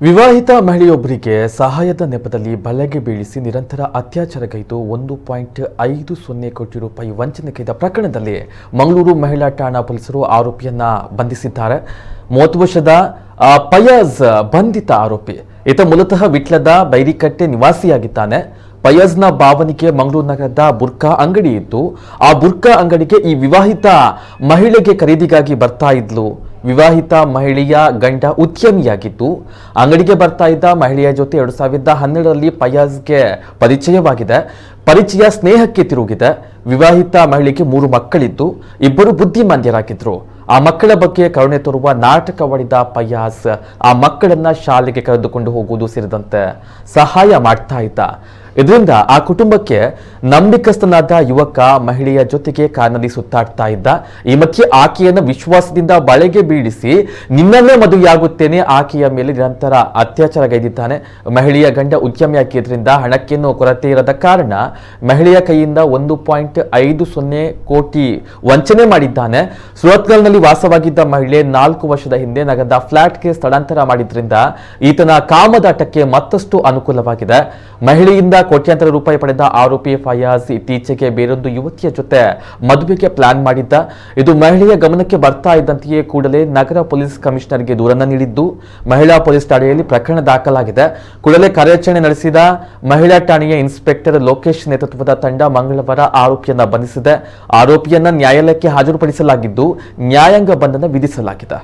ವಿವಾಹಿತ ಮಹಿಳೆಯೊಬ್ಬರಿಗೆ ಸಹಾಯದ ನೆಪದಲ್ಲಿ ಬಲೆಗೆ ಬೀಳಿಸಿ ನಿರಂತರ ಅತ್ಯಾಚಾರಗೈದು ಒಂದು ಪಾಯಿಂಟ್ ಐದು ಸೊನ್ನೆ ಕೋಟಿ ರೂಪಾಯಿ ವಂಚನೆಗೈದ ಪ್ರಕರಣದಲ್ಲಿ ಮಂಗಳೂರು ಮಹಿಳಾ ಠಾಣಾ ಪೊಲೀಸರು ಆರೋಪಿಯನ್ನ ಬಂಧಿಸಿದ್ದಾರೆ. ಮೂವತ್ತು ವರ್ಷದ ಪಯಾಜ್ ಬಂಧಿತ ಆರೋಪಿ. ಈತ ಮೂಲತಃ ವಿಟ್ಲದ ಬೈರಿಕಟ್ಟೆ ನಿವಾಸಿಯಾಗಿದ್ದಾನೆ. ಫಯಾಜ್ನ ಭಾವನಿಗೆ ಮಂಗಳೂರು ನಗರದ ಬುರ್ಕಾ ಅಂಗಡಿ ಇತ್ತು ಆ ಬುರ್ಕಾ ಅಂಗಡಿಗೆ ಈ ವಿವಾಹಿತ ಮಹಿಳೆಗೆ ಖರೀದಿಗಾಗಿ ಬರ್ತಾ ಇದ್ಲು. ವಿವಾಹಿತ ಮಹಿಳೆಯ ಗಂಡ ಉದ್ಯಮಿಯಾಗಿದ್ದು, ಅಂಗಡಿಗೆ ಬರ್ತಾ ಇದ್ದ ಮಹಿಳೆಯ ಜೊತೆ ಎರಡು ಸಾವಿರದ ಹನ್ನೆರಡರಲ್ಲಿ ಫಯಾಜ್ಗೆ ಪರಿಚಯವಾಗಿದೆ. ಪರಿಚಯ ಸ್ನೇಹಕ್ಕೆ ತಿರುಗಿದೆ. ವಿವಾಹಿತ ಮಹಿಳೆಗೆ ಮೂರು ಮಕ್ಕಳಿದ್ದು, ಇಬ್ಬರು ಬುದ್ಧಿಮಾಂದ್ಯರಾಗಿದ್ದರು ಆ ಮಕ್ಕಳ ಬಗ್ಗೆ ಕರುಣೆ ತೋರುವ ನಾಟಕವಾಡಿದ ಪಯಾಸ್ ಆ ಮಕ್ಕಳನ್ನ ಶಾಲೆಗೆ ಕರೆದುಕೊಂಡು ಹೋಗುವುದು ಸೇರಿದಂತೆ ಸಹಾಯ ಮಾಡ್ತಾ ಇದ್ದ. ಇದರಿಂದ ಆ ಕುಟುಂಬಕ್ಕೆ ನಂಬಿಕಸ್ಥನಾದ ಯುವಕ, ಮಹಿಳೆಯ ಜೊತೆಗೆ ಕಾರ್ನಲ್ಲಿ ಸುತ್ತಾಡ್ತಾ ಇದ್ದ. ಈ ಮಧ್ಯೆ ಆಕೆಯನ್ನು ವಿಶ್ವಾಸದಿಂದ ಬಳೆಗೆ ಬೀಳಿಸಿ, ನಿನ್ನನ್ನೇ ಮದುವೆಯಾಗುತ್ತೇನೆ, ಆಕೆಯ ಮೇಲೆ ನಿರಂತರ ಅತ್ಯಾಚಾರಗೈದಿದ್ದಾನೆ ಮಹಿಳೆಯ ಗಂಡ ಉದ್ಯಮಿಯಾಗಿದ್ದರಿಂದ ಹಣಕ್ಕೇನು ಕೊರತೆ ಇರದ ಕಾರಣ ಮಹಿಳೆಯ ಕೈಯಿಂದ ಒಂದು ಪಾಯಿಂಟ್ ಐದು ಸೊನ್ನೆ ಕೋಟಿ ವಂಚನೆ ಮಾಡಿದ್ದಾನೆ. ಸುರತ್ಕಲ್ನಲ್ಲಿ ವಾಸವಾಗಿದ್ದ ಮಹಿಳೆ ನಾಲ್ಕು ವರ್ಷದ ಹಿಂದೆ ನಗರದ ಫ್ಲಾಟ್ಗೆ ಸ್ಥಳಾಂತರ ಮಾಡಿದ್ರಿಂದ ಈತನ ಕಾಮದಾಟಕ್ಕೆ ಮತ್ತಷ್ಟು ಅನುಕೂಲವಾಗಿದೆ. ಮಹಿಳೆಯಿಂದ ಕೋಟ್ಯಾಂತರ ರೂಪಾಯಿ ಪಡೆದ ಆರೋಪಿ ಫಯಾಜ್ ಇತ್ತೀಚೆಗೆ ಬೇರೊಂದು ಯುವತಿಯ ಜೊತೆ ಮದುವೆಗೆ ಪ್ಲಾನ್ ಮಾಡಿದ್ದ. ಇದು ಮಹಿಳೆಯ ಗಮನಕ್ಕೆ ಬರ್ತಾ ಇದ್ದಂತೆಯೇ ಕೂಡಲೇ ನಗರ ಪೊಲೀಸ್ ಕಮಿಷನರ್ಗೆ ದೂರನ್ನು ನೀಡಿದ್ದು, ಮಹಿಳಾ ಪೊಲೀಸ್ ಠಾಣೆಯಲ್ಲಿ ಪ್ರಕರಣ ದಾಖಲಾಗಿದೆ. ಕೂಡಲೇ ಕಾರ್ಯಾಚರಣೆ ನಡೆಸಿದ ಮಹಿಳಾ ಠಾಣೆಯ ಇನ್ಸ್ಪೆಕ್ಟರ್ ಲೋಕೇಶ್ ನೇತೃತ್ವದ ತಂಡ ಮಂಗಳವಾರ ಆರೋಪಿಯನ್ನ ಬಂಧಿಸಿದೆ. ಆರೋಪಿಯನ್ನ ನ್ಯಾಯಾಲಯಕ್ಕೆ ಹಾಜರುಪಡಿಸಲಾಗಿದ್ದು, ನ್ಯಾಯಾಂಗ ಬಂಧನ ವಿಧಿಸಲಾಗಿದೆ.